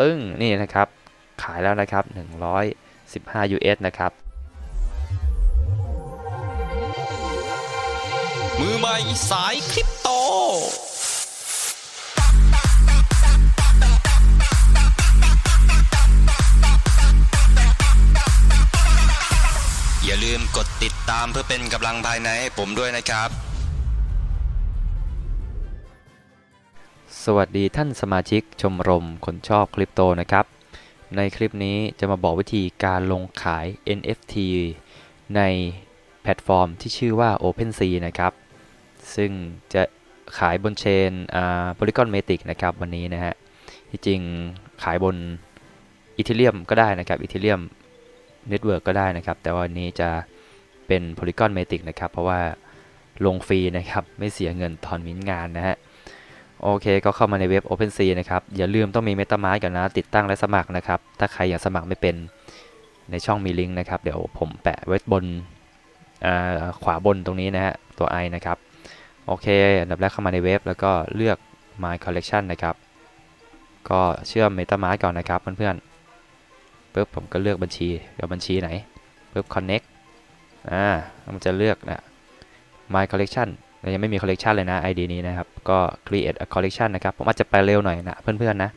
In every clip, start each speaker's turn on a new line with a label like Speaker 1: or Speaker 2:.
Speaker 1: ปึ้งนี่นะครับ ขายแล้วนะครับ 115 US นะครับ
Speaker 2: มือใหม่สายคริปโตอย่าลืมกดติดตามเพื่อเป็นกำลังภายในให้ผมด้วยนะครับ
Speaker 1: สวัสดีท่านสมาชิกชมรมคนชอบคริปโตนะครับ ในคลิปนี้จะมาบอกวิธีการลงขาย NFT ในแพลตฟอร์มที่ชื่อว่า OpenSea นะครับ ซึ่งจะขายบนเชน Polygon Matic นะครับวันนี้นะฮะ ที่จริงขายบน Ethereum ก็ได้นะครับ Ethereum Network ก็ได้นะครับ แต่วันนี้จะเป็น Polygon Matic นะครับ เพราะว่าลงฟรีนะครับ ไม่เสียเงินตอนมิ้นงานนะฮะ โอเคก็เข้ามาในเว็บ OpenSea นะครับ อย่าลืมต้องมี MetaMask ก่อนนะ ติดตั้งและสมัครนะครับ ถ้าใครอยังสมัครไม่เป็นในช่องมีลิงก์นะครับ เดี๋ยวผมแปะไว้บนอ่าขวาบนตรงนี้นะฮะ ตัว i นะครับ โอเค อันดับแรกเข้ามาในเว็บ แล้วก็เลือก My Collection นะครับ ก็เชื่อม MetaMask ก่อนนะครับเพื่อนๆปุ๊บผมก็เลือกบัญชีเดี๋ยวบัญชีไหนปุ๊บ Connect อ่ามันจะเลือกนะ My Collection ยังไม่มี collection เลยนะ ID นี้นะครับ ก็ create a collection นะครับ ผมอาจจะไปเร็วหน่อยนะเพื่อนๆนะ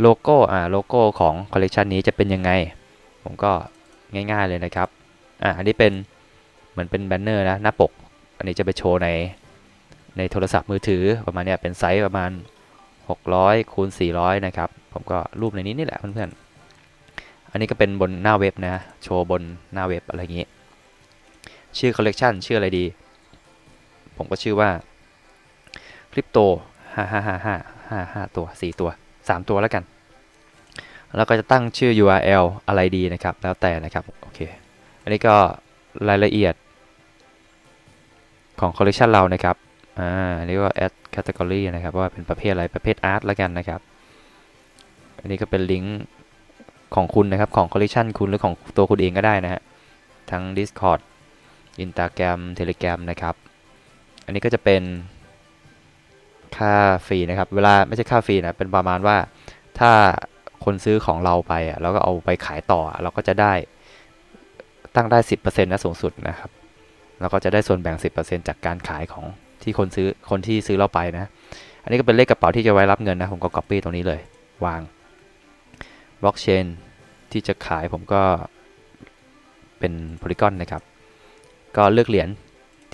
Speaker 1: โลโก้ อ่า โลโก้ของ collection นี้จะเป็นยังไง ผมก็ง่ายๆเลยนะครับ อ่า อันนี้เป็นเหมือนเป็นแบนเนอร์นะ หน้าปก อันนี้จะไปโชว์ในในโทรศัพท์มือถือประมาณเนี้ยเป็นไซส์ประมาณ 600คูณ400 นะครับ ผมก็รูปในนี้นี่แหละเพื่อนๆ อันนี้ก็เป็นบนหน้าเว็บนะ โชว์บนหน้าเว็บอะไรอย่างงี้ ชื่อ collection ชื่ออะไรดี ผมก็ชื่อว่าคริปโตห้าห้าห้าห้าห้าห้าตัวสี่ตัวสามตัวแล้วกัน แล้วก็จะตั้งชื่อ URL อะไรดีนะครับ แล้วแต่นะครับ โอเค อันนี้ก็รายละเอียดของคอลเล t ชันเรานะครับ อ่าอันนี้ก็ add category นะครับ ว่าเป็นประเภทอะไร ประเภท art แล้วกันนะครับ อันนี้ก็เป็นลิงก์ของคุณนะครับ ของคอลเล t ชันคุณหรือของตัวคุณเองก็ได้นะฮะ ทั้ง Discord Instagram Telegram นะครับ อันนี้ก็จะเป็นค่าฟรีนะครับ เวลาไม่ใช่ค่าฟรีนะ เป็นประมาณว่าถ้าคนซื้อของเราไปอะแล้วก็เอาไปขายต่อเราก็จะได้ตั้งได้ 10%นะสูงสุดนะครับ แล้วก็จะได้ส่วนแบ่ง 10%จากการขายของที่คนซื้อคนที่ซื้อเราไปนะ อันนี้ก็เป็นเลขกระเป๋าที่จะไว้รับเงินนะผมก็ copy ตรงนี้เลยวางบล็อกเชนที่จะขายผมก็เป็น Polygon นะครับ ก็เลือกเหรียญ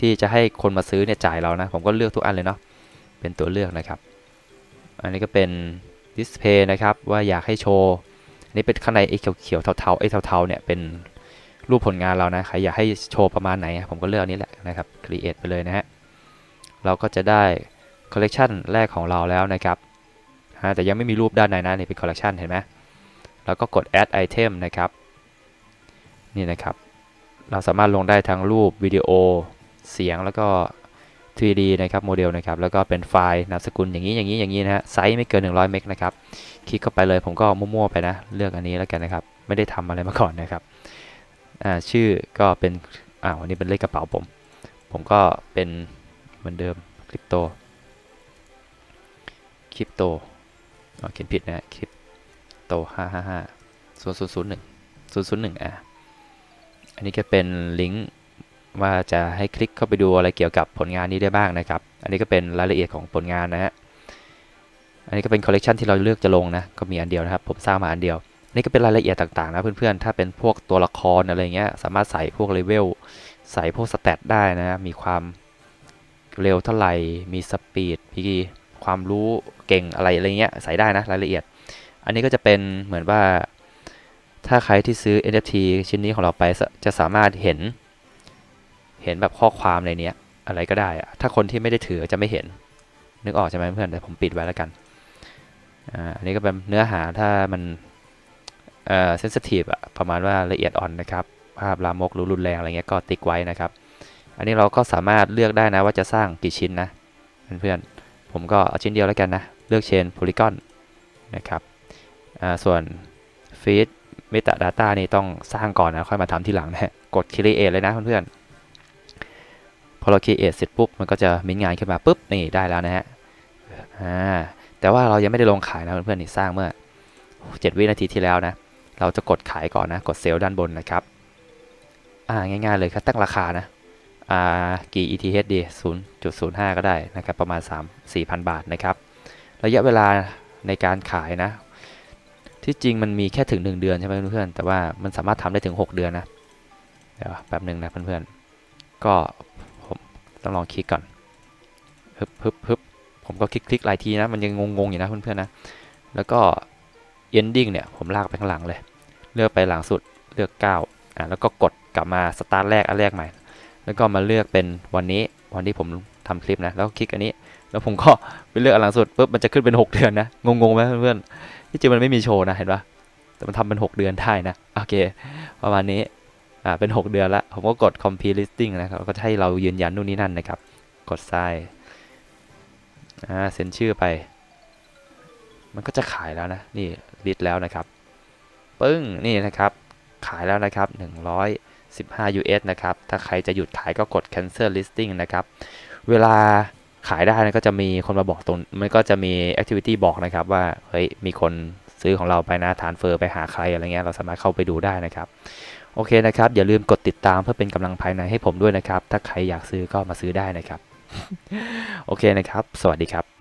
Speaker 1: ที่จะให้คนมาซื้อเนี่ยจ่ายเรานะ ผมก็เลือกทุกอันเลยเนาะเป็นตัวเลือกนะครับ อันนี้ก็เป็นดิสเพย์นะครับว่าอยากให้โชว์อันนี้เป็นข้างในไอ้เขียวๆเทาๆไอ้เทาๆเนี่ยเป็นรูปผลงานเรานะใครอยากให้โชว์ประมาณไหน ผมก็เลือกอันนี้แหละนะครับ create ไปเลยนะฮะเราก็จะได้คอลเลกชันแรกของเราแล้วนะครับฮะแต่ยังไม่มีรูปด้านในนะนี่เป็นคอลเลกชันเห็นไหมแล้วก็กด add item นะครับ นี่นะครับ เราสามารถลงได้ทั้งรูปวิดีโอ เสียงแล้วก็ 3D นะครับโมเดลนะครับแล้วก็เป็นไฟล์นามสกุลอย่างนี้อย่างนี้อย่างนี้นะฮะไซส์ไม่เกิน 100 เมกนะครับคลิกเข้าไปเลยผมก็มั่วๆไปนะ เลือกอันนี้แล้วกันนะครับ ไม่ได้ทำอะไรมาก่อนนะครับอ่าชื่อก็เป็นอ่าวันนี้เป็นเลขกระเป๋าผม ผมก็เป็นเหมือนเดิมคริปโตคริปโตอ๋อเขียนผิดนะคริปโต555 0001 001อะอันนี้ก็เป็นลิงก์ ว่าจะให้คลิกเข้าไปดูอะไรเกี่ยวกับผลงานนี้ได้บ้างนะครับ อันนี้ก็เป็นรายละเอียดของผลงานนะฮะ อันนี้ก็เป็นคอลเลกชันที่เราเลือกจะลงนะ ก็มีอันเดียวนะครับ ผมสร้างมาอันเดียว นี่ก็เป็นรายละเอียดต่างๆนะเพื่อนๆ ถ้าเป็นพวกตัวละครอะไรเงี้ย สามารถใส่พวกเลเวล ใส่พวกสเตตได้นะ มีความเร็วเท่าไหร่ มีสปีดมีความรู้เก่งอะไรอะไรเงี้ยใส่ได้นะรายละเอียด อันนี้ก็จะเป็นเหมือนว่าถ้าใครที่ซื้อ NFT ชิ้นนี้ของเราไปจะสามารถเห็น เห็นแบบข้อความในนี้อะไรก็ได้อะถ้าคนที่ไม่ได้ถือจะไม่เห็น นึกออกใช่ไหมเพื่อนแต่ผมปิดไว้แล้วกันอ่าอันนี้ก็เป็นเนื้อหาถ้ามันเอ่อเซนซิทีฟอะประมาณว่าละเอียดอ่อนนะครับภาพลามกรุนแรงอะไรเงี้ยก็ติ๊กไว้นะครับ อันนี้เราก็สามารถเลือกได้นะว่าจะสร้างกี่ชิ้นนะเพื่อนๆผมก็เอาชิ้นเดียวแล้วกันนะ เลือกเชนโพลีกอนนะครับอ่าส่วนฟีดเมตาดาต้านี่ต้องสร้างก่อนนะ ค่อยมาทำทีหลังนะกด create เลยนะเพื่อนๆ พอเรา create เสร็จปุ๊บมันก็จะมีงานขึ้นมาปุ๊บนี่ได้แล้วนะฮะอ่าแต่ว่าเรายังไม่ได้ลงขายนะเพื่อนๆนี่สร้างเมื่อ 7 วินาทีที่แล้วนะ เราจะกดขายก่อนนะ กดเซลล์ด้านบนนะครับ อ่าง่ายๆเลยครับตั้งราคานะ อ่ากี่ ETH ดี0.05 ก็ได้นะครับ ประมาณ 3 4,000 บาทนะครับ ระยะเวลาในการขายนะ ที่จริงมันมีแค่ถึง 1 เดือนใช่ไหมเพื่อนๆ แต่ว่ามันสามารถทำได้ถึง 6 เดือนนะ เดี๋ยวแป๊บหนึ่งนะเพื่อนๆ ก็ ต้องลองคลิกก่อนฮึบฮึบฮึบผมก็คลิกคลิกหลายทีนะ มันยังงงๆอยู่นะเพื่อนๆนะ แล้วก็ ending เนี่ย ผมลากไปข้างหลังเลย เลือกไปหลังสุด เลือก 9 อะ แล้วก็กดกลับมาสตาร์ทแรกอันแรกใหม่ แล้วก็มาเลือกเป็นวันนี้ วันที่ผมทำคลิปนะ แล้วคลิกอันนี้ แล้วผมก็ไปเลือกอันหลังสุดปุ๊บ มันจะขึ้นเป็น 6 เดือนนะ งงๆไหมเพื่อนๆที่จริงมันไม่มีโชว์นะ เห็นปะแต่มันทำเป็น 6 เดือนได้นะ โอเค ประมาณนี้ อ่าเป็น 6 เดือนละผมก็กด complete listing นะครับ ก็จะให้เรายืนยันนู่นนี่นั่นนะครับ กด sign อ่าเซ็นชื่อไป มันก็จะขายแล้วนะ นี่ลิสแล้วนะครับ ปึ้ง นี่นะครับ ขายแล้วนะครับ 115 US นะครับ ถ้าใครจะหยุดขายก็กด cancel listing นะครับ เวลาขายได้นะก็จะมีคนมาบอกตรงมันก็จะมี activity บอกนะครับว่า เฮ้ย มีคนซื้อของเราไปนะฐานเฟอร์ไปหาใครอะไรเงี้ย เราสามารถเข้าไปดูได้นะครับ โอเคนะครับ อย่าลืมกดติดตามเพื่อเป็นกำลังภายในให้ผมด้วยนะครับ ถ้าใครอยากซื้อก็มาซื้อได้นะครับ โอเคนะครับ สวัสดีครับ